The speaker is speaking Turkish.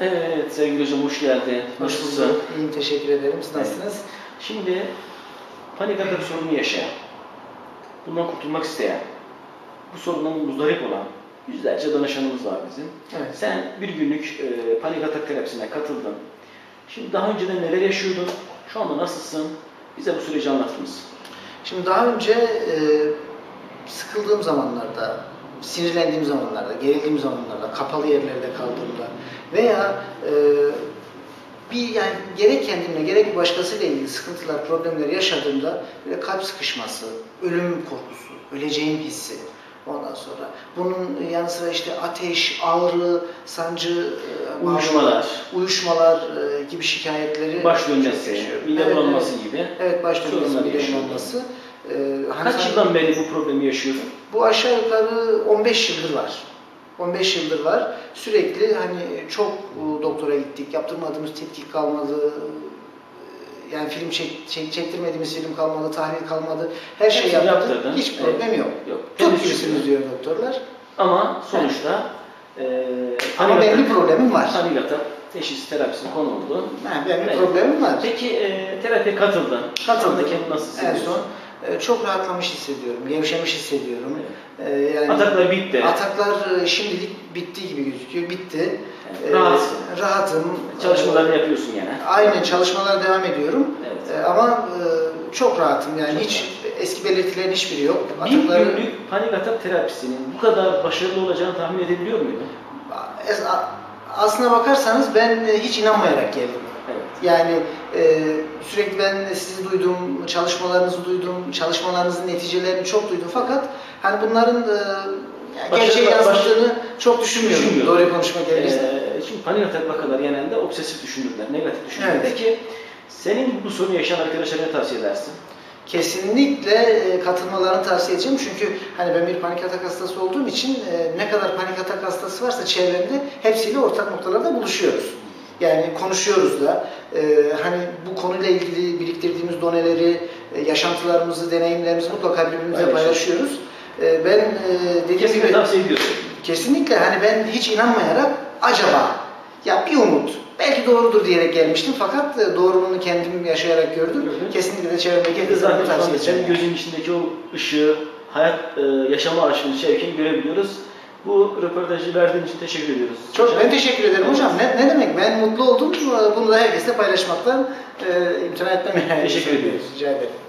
Evet sevgili hocam hoş geldin. Hoş bulduk. İyiyim, teşekkür ederim. Siz nasılsınız? Şimdi panik atak sorunu yaşayan, bundan kurtulmak isteyen, bu sorundan muzdarip olan yüzlerce danışanımız var bizim. Evet. Sen bir günlük e, panik atak terapisine katıldın. Şimdi daha önceden neler yaşıyordun? Şu anda nasılsın? Bize bu süreci anlatır mısın? Şimdi daha önce e, sıkıldığım zamanlarda, sinirlendiğim zamanlarda, gerildiğim zamanlarda, kapalı yerlerde kaldığımda veya e, bir yani gerek kendimle gerek bir başkasıyla ilgili sıkıntılar, problemler yaşadığımda böyle kalp sıkışması, ölüm korkusu, öleceğim hissi ondan sonra bunun yanı sıra işte ateş, ağrı, sancı, e, Uyuşmalar, uyuşmalar e, gibi şikayetleri baş dönmesi, mide Evet, bulanması evet. gibi. Evet baş dönmesi, mide bulanması. Ee, hani Kaç sen- yıldan beri bu problemi yaşıyorsun? Bu aşağı yukarı 15 yıldır var. 15 yıldır var. Sürekli hani çok e, doktora gittik, yaptırmadığımız tetkik kalmadı. E, Yani film çek, çek- çektirmediğimiz film kalmadı, tahlil kalmadı. Her şey yaptık. yaptırdın. Hiç Evet. problem yok. Yok. Temiz iyisiniz çıkıyor. diyor doktorlar. Ama sonuçta e, Ama benim bir problemim var. panik atak teşhis terapisine konu oldu. Ha, benim bir Evet. problemim var. Peki e, terapiye katıldın. Katıldım. Kendini nasıl hissediyorsun? son e, çok rahatlamış hissediyorum, gevşemiş hissediyorum. E, yani Ataklar bitti. Ataklar e, şimdilik bitti gibi gözüküyor. Bitti. Evet, E, rahatsın. Rahatım. Çalışmalarını yapıyorsun yine. Aynen çalışmalara devam ediyorum. Evet. Ama çok rahatım yani Çok hiç eski belirtilerin hiçbiri yok. Bir günlük panik atak terapisinin bu kadar başarılı olacağını tahmin edebiliyor muydun? Aslına bakarsanız ben e, hiç inanmayarak geldim. Evet. Yani e, sürekli ben sizi duydum, çalışmalarınızı duydum, çalışmalarınızın neticelerini çok duydum fakat hani bunların e, yani gerçeğe yansıttığını çok düşünmüyorum. Düşünmüyorum. Doğru konuşma gerekirse. Ee, şimdi panik atak vakaları genelde obsesif düşünürler, negatif düşünürler. Evet. Peki senin bu sorunu yaşayan arkadaşlara ne tavsiye edersin? Kesinlikle e, katılmalarını tavsiye edeceğim çünkü hani ben bir panik atak hastası olduğum için e, ne kadar panik atak hastası varsa çevremde hepsiyle ortak noktalarda buluşuyoruz. Yani konuşuyoruz da e, hani bu konuyla ilgili biriktirdiğimiz doneleri, e, yaşantılarımızı, deneyimlerimizi mutlaka birbirimize Paylaşıyoruz. paylaşıyoruz. E, ben e, dediğim Kesinlikle gibi tavsiye ediyorsun. kesinlikle hani ben hiç inanmayarak acaba ya bir umut belki doğrudur diyerek gelmiştim fakat e, doğruluğunu kendim yaşayarak gördüm. Gördün. Kesinlikle de çevremdeki herkese tavsiye senin gözün içindeki o ışığı, hayat, e, yaşama aşkını, şevkini görebiliyoruz. Bu röportajı verdiğin için teşekkür ediyoruz. Çok Hocam. ben teşekkür ederim hocam. Ne, ne demek? Ben mutlu oldum. Bunu da herkesle paylaşmaktan e, imtina etmem. Teşekkür ediyoruz. Rica ederim.